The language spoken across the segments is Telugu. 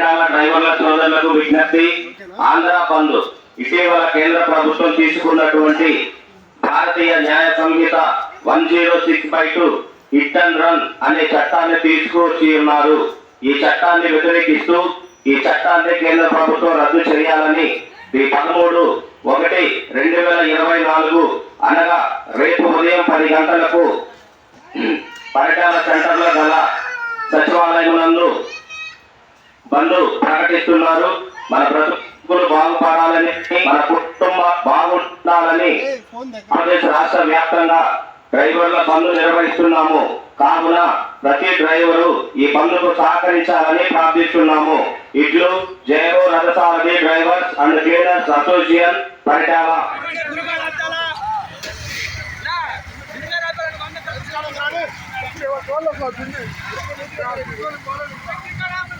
పరిటాల డ్రైవర్ల సోదరులకు విజ్ఞప్తి ఆంధ్ర బంద్. ఇటీవల కేంద్ర ప్రభుత్వం తీసుకున్నటువంటి Bharatiya Nyaya Sanhita one zero six by two hit and run అనే చట్టాన్ని తీసుకొచ్చి ఉన్నారు. ఈ చట్టాన్ని వ్యతిరేకిస్తూ ఈ చట్టాన్ని కేంద్ర ప్రభుత్వం రద్దు చేయాలని ఈ పదమూడు ఒకటి రెండు వేల ఇరవై నాలుగు అనగా రేపు ఉదయం పది గంటలకు పరిటాల సెంటర్లో గల సచివాలయం నందు బంధు ప్రకటిస్తున్నారు. మన బ్రతుకులు బాగుపడాలని మన కుటుంబ బాగుండాలని ఆంధ్రప్రదేశ్ రాష్ట్ర వ్యాప్తంగా డ్రైవర్ల పనులు నిర్వహిస్తున్నాము. కావున ప్రతి డ్రైవరు ఈ పనులకు సహకరించాలని ప్రార్థిస్తున్నాము. ఇట్లు జయో Rathasarathi drivers and cleaners association Paritala.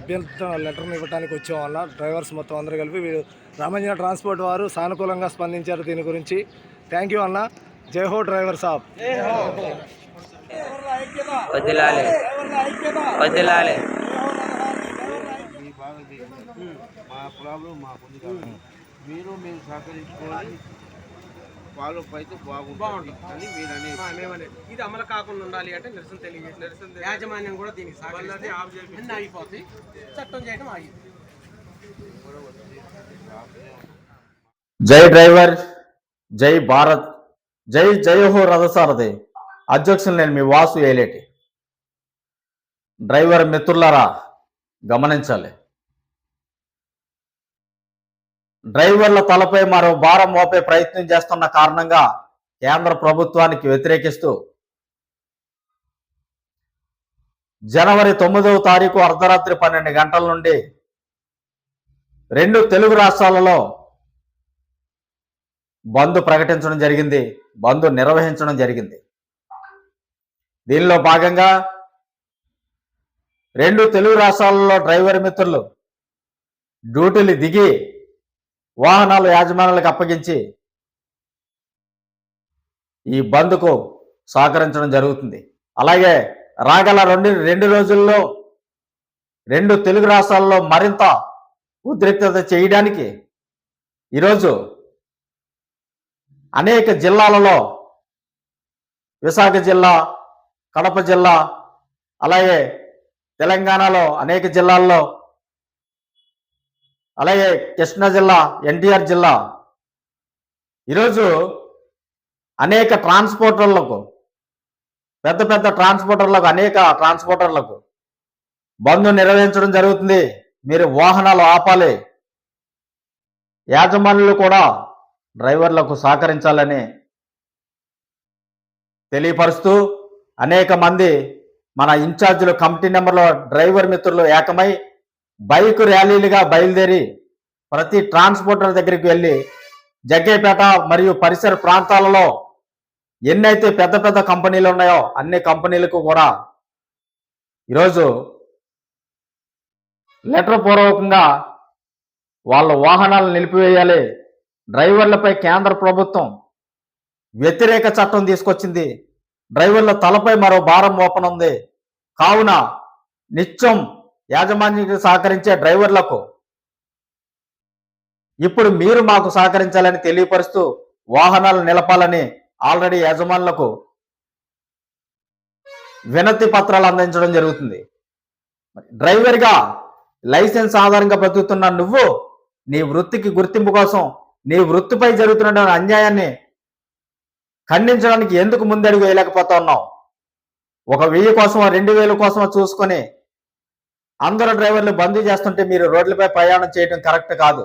అభ్యంతరం లెటర్ని ఇవ్వడానికి వచ్చాం వల్ల డ్రైవర్స్ మొత్తం అందరూ కలిపి వీరు రామంజన ట్రాన్స్పోర్ట్ వారు సానుకూలంగా స్పందించారు దీని గురించి. థ్యాంక్ యూ అన్న. జై హో డ్రైవర్ సాబ్. వదిలాలి. వదిలాలి. మీ ప్రాబ్లం కాబట్టి మీరు మేము సహకరించుకోవాలి. ఫాలో అయితే బాగుంటుంది అని మీరు అనేది ఇది అమలు కాకుండా ఉండాలి అంటే నిరసన తెలియజేసి నిరసన యాజమాన్యం కూడా దీనికి ఆగిపోతాయి. చట్టం చేయడం ఆగింది జై డ్రైవర్ జై భారత్ జై జై హో రథసారథి. అధ్యక్షులు నేను మీ వాసు ఏలేటి. డ్రైవర్ మిత్రులారా గమనించాలి. డ్రైవర్ల తలపై మరో భారం మోపే ప్రయత్నం చేస్తున్న కారణంగా కేంద్ర ప్రభుత్వానికి వ్యతిరేకిస్తూ జనవరి తొమ్మిదవ తారీఖు అర్ధరాత్రి పన్నెండు గంటల నుండి రెండు తెలుగు రాష్ట్రాలలో బంద్ ప్రకటించడం జరిగింది బంద్ నిర్వహించడం జరిగింది. దీనిలో భాగంగా రెండు తెలుగు రాష్ట్రాలలో డ్రైవర్ మిత్రులు డ్యూటీలు దిగి వాహనాల యాజమాన్యాలకు అప్పగించి ఈ బంద్కు సహకరించడం జరుగుతుంది. అలాగే రాగల రెండు రెండు రోజుల్లో రెండు తెలుగు రాష్ట్రాల్లో మరింత ఉద్రిక్తత చేయడానికి ఈరోజు అనేక జిల్లాలలో విశాఖ జిల్లా కడప జిల్లా అలాగే తెలంగాణలో అనేక జిల్లాల్లో అలాగే కృష్ణా జిల్లా ఎన్టీఆర్ జిల్లా. ఈరోజు అనేక ట్రాన్స్పోర్టర్లకు పెద్ద పెద్ద ట్రాన్స్పోర్టర్లకు అనేక ట్రాన్స్పోర్టర్లకు బంద్ నిర్వహించడం జరుగుతుంది. మీరు వాహనాలు ఆపాలి. యాజమానులు కూడా డ్రైవర్లకు సహకరించాలని తెలియపరుస్తూ అనేక మంది మన ఇన్ఛార్జీలు కమిటీ నెంబర్లో డ్రైవర్ మిత్రులు ఏకమై బైక్ ర్యాలీలుగా బయలుదేరి ప్రతి ట్రాన్స్పోర్టర్ దగ్గరికి వెళ్ళి జగ్గేపేట మరియు పరిసర ప్రాంతాలలో ఎన్నైతే పెద్ద పెద్ద కంపెనీలు ఉన్నాయో అన్ని కంపెనీలకు కూడా ఈరోజు లెటర్ పూర్వకంగా వాళ్ళ వాహనాలను నిలిపివేయాలి. డ్రైవర్లపై కేంద్ర ప్రభుత్వం వ్యతిరేక చట్టం తీసుకొచ్చింది. డ్రైవర్ల తలపై మరో భారం మోపనుంది. కావున నిత్యం యాజమాన్యానికి సహకరించే డ్రైవర్లకు ఇప్పుడు మీరు మాకు సహకరించాలని తెలియపరుస్తూ వాహనాలు నిలపాలని ఆల్రెడీ యజమానులకు వినతి పత్రాలు అందించడం జరుగుతుంది. డ్రైవర్గా లైసెన్స్ ఆధారంగా బ్రతుకుతున్న నువ్వు నీ వృత్తికి గుర్తింపు కోసం నీ వృత్తిపై జరుగుతున్న అన్యాయాన్ని ఖండించడానికి ఎందుకు ముందడుగు వేయలేకపోతా ఉన్నావు ఒక వెయ్యి కోసమో రెండు వేల కోసమో చూసుకొని అందరూ డ్రైవర్లు బందీ చేస్తుంటే మీరు రోడ్లపై ప్రయాణం చేయడం కరెక్ట్ కాదు.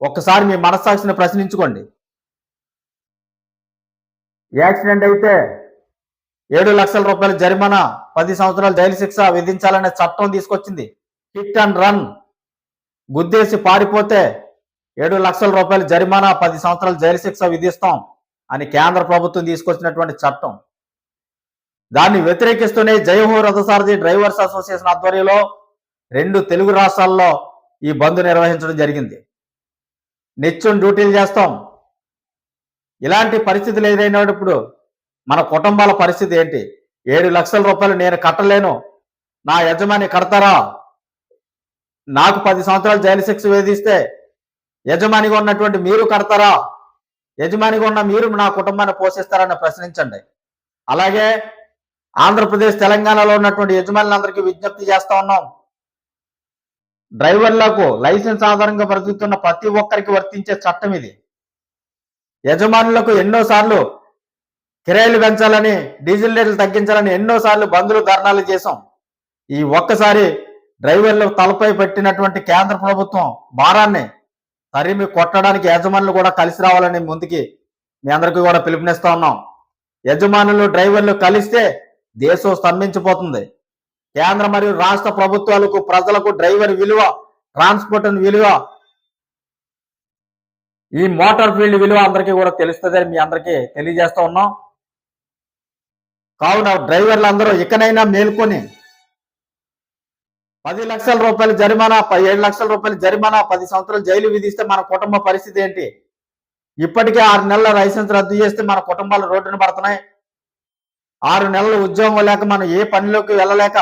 ఒక్కసారి మీ మనస్సాక్షిని ప్రశ్నించుకోండి. యాక్సిడెంట్ అయితే ఏడు లక్షల రూపాయల జరిమానా పది సంవత్సరాల జైలు శిక్ష విధించాలనే చట్టం తీసుకొచ్చింది. Hit and run. గుద్దేసి పారిపోతే ఏడు లక్షల రూపాయల జరిమానా పది సంవత్సరాల జైలు శిక్ష విధిస్తాం అని కేంద్ర ప్రభుత్వం తీసుకొచ్చినటువంటి చట్టం. దాన్ని వ్యతిరేకిస్తూనే జయహో రథసారథి డ్రైవర్స్ అసోసియేషన్ ఆధ్వర్యంలో రెండు తెలుగు రాష్ట్రాల్లో ఈ బంద్ నిర్వహించడం జరిగింది. నిత్యం డ్యూటీలు చేస్తాం. ఇలాంటి పరిస్థితులు ఎదురైనప్పుడు మన కుటుంబాల పరిస్థితి ఏంటి? ఏడు లక్షల రూపాయలు నేను కట్టలేను. నా యజమాని కడతారా? నాకు పది సంవత్సరాలు జైలు శిక్ష వేధిస్తే యజమానిగా ఉన్నటువంటి మీరు కడతారా? యజమానిగా ఉన్న మీరు నా కుటుంబాన్ని పోషిస్తారని ప్రశ్నించండి. అలాగే ఆంధ్రప్రదేశ్ తెలంగాణలో ఉన్నటువంటి యజమానులందరికీ విజ్ఞప్తి చేస్తా ఉన్నాం. డ్రైవర్లకు లైసెన్స్ ఆధారంగా బ్రతుకుతున్న ప్రతి ఒక్కరికి వర్తించే చట్టం ఇది. యజమానులకు ఎన్నోసార్లు కిరాయిలు పెంచాలని డీజిల్ రేట్లు తగ్గించాలని ఎన్నోసార్లు బంధులు ధర్నాలు చేశాం. ఈ ఒక్కసారి డ్రైవర్లు తలపై పెట్టినటువంటి కేంద్ర ప్రభుత్వం భారాన్ని తరిమి కొట్టడానికి యజమానులు కూడా కలిసి రావాలని ముందుకి మీ అందరికీ కూడా పిలుపునిస్తా ఉన్నాం. యజమానులు డ్రైవర్లు కలిస్తే దేశం స్తంభించిపోతుంది. కేంద్ర మరియు రాష్ట్ర ప్రభుత్వాలకు ప్రజలకు డ్రైవర్ విలువ ట్రాన్స్పోర్ట్ విలువ ఈ మోటార్ ఫీల్డ్ విలువ అందరికీ కూడా తెలుస్తుందని మీ అందరికీ తెలియజేస్తా ఉన్నాం. కావున డ్రైవర్లు అందరూ ఇకనైనా మేల్కొని పది లక్షల రూపాయల జరిమానా ఏడు లక్షల రూపాయల జరిమానా పది సంవత్సరాలు జైలు విధిస్తే మన కుటుంబ పరిస్థితి ఏంటి? ఇప్పటికే ఆరు నెలల లైసెన్స్ రద్దు చేస్తే మన కుటుంబాలు రోడ్డున పడుతున్నాయి. ఆరు నెలలు ఉద్యోగం లేక మనం ఏ పనిలోకి వెళ్ళలేక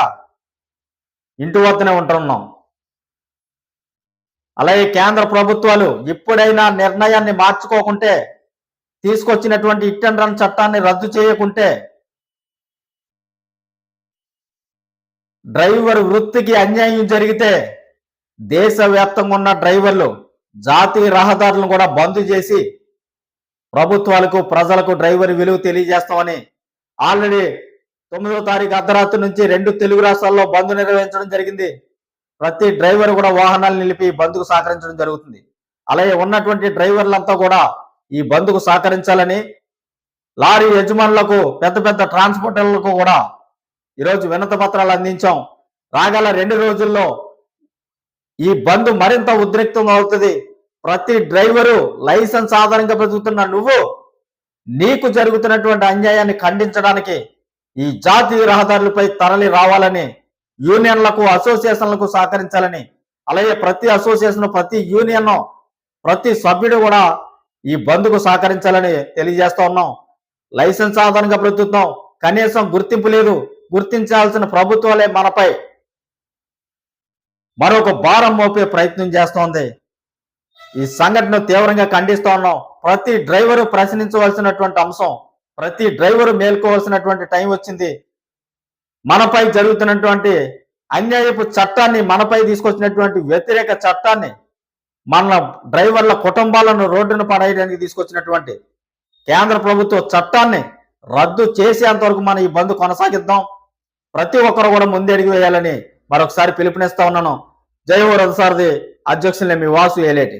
ఇంటి వద్దనే ఉంటున్నాం. అలాగే కేంద్ర ప్రభుత్వాలు ఎప్పుడైనా నిర్ణయాన్ని మార్చుకోకుంటే తీసుకొచ్చినటువంటి ఇట్ అండ్ రన్ చట్టాన్ని రద్దు చేయకుంటే డ్రైవర్ వృత్తికి అన్యాయం జరిగితే దేశవ్యాప్తంగా ఉన్న డ్రైవర్లు జాతీయ రహదారులను కూడా బంద్ చేసి ప్రభుత్వాలకు ప్రజలకు డ్రైవర్ విలువ తెలియజేస్తామని ఆల్రెడీ తొమ్మిదో తారీఖు అర్ధరాత్రి నుంచి రెండు తెలుగు రాష్ట్రాల్లో బంద్ నిర్వహించడం జరిగింది. ప్రతి డ్రైవర్ కూడా వాహనాలు నిలిపి ఈ బంద్కు సహకరించడం జరుగుతుంది. అలాగే ఉన్నటువంటి డ్రైవర్లంతా కూడా ఈ బంద్కు సహకరించాలని లారీ యజమానులకు పెద్ద పెద్ద ట్రాన్స్పోర్టర్లకు కూడా ఈరోజు వినత పత్రాలు అందించాం. రాగల రెండు రోజుల్లో ఈ బంద్ మరింత ఉద్రిక్తం అవుతుంది. ప్రతి డ్రైవరు లైసెన్స్ ఆధారంగా బ్రతుకుతున్న నువ్వు నీకు జరుగుతున్నటువంటి అన్యాయాన్ని ఖండించడానికి ఈ జాతీయ రహదారులపై తరలి రావాలని యూనియన్లకు అసోసియేషన్లకు సహకరించాలని అలాగే ప్రతి అసోసియేషన్ ప్రతి యూనియన్ ప్రతి సభ్యుడు కూడా ఈ బంద్కు సహకరించాలని తెలియజేస్తా ఉన్నాం. లైసెన్స్ ఆధారంగా బ్రతుకుతాం కనీసం గుర్తింపు లేదు. గుర్తించాల్సిన ప్రభుత్వాలే మనపై మరొక భారం మోపే ప్రయత్నం చేస్తోంది. ఈ సంఘటన తీవ్రంగా ఖండిస్తూ ఉన్నాం. ప్రతి డ్రైవరు ప్రశ్నించవలసినటువంటి అంశం ప్రతి డ్రైవరు మేల్కోవాల్సినటువంటి టైం వచ్చింది. మనపై జరుగుతున్నటువంటి అన్యాయపు చట్టాన్ని మనపై తీసుకొచ్చినటువంటి వ్యతిరేక చట్టాన్ని మన డ్రైవర్ల కుటుంబాలను రోడ్డును పడేయడానికి తీసుకొచ్చినటువంటి కేంద్ర ప్రభుత్వ చట్టాన్ని రద్దు చేసేంత వరకు మనం ఈ బంద్ కొనసాగిద్దాం. ప్రతి ఒక్కరు కూడా ముందడిగి వేయాలని మరొకసారి పిలుపునిస్తా ఉన్నాను. జై ఓ రథసారథి అధ్యక్షులే మీ వాసు ఏలేటి.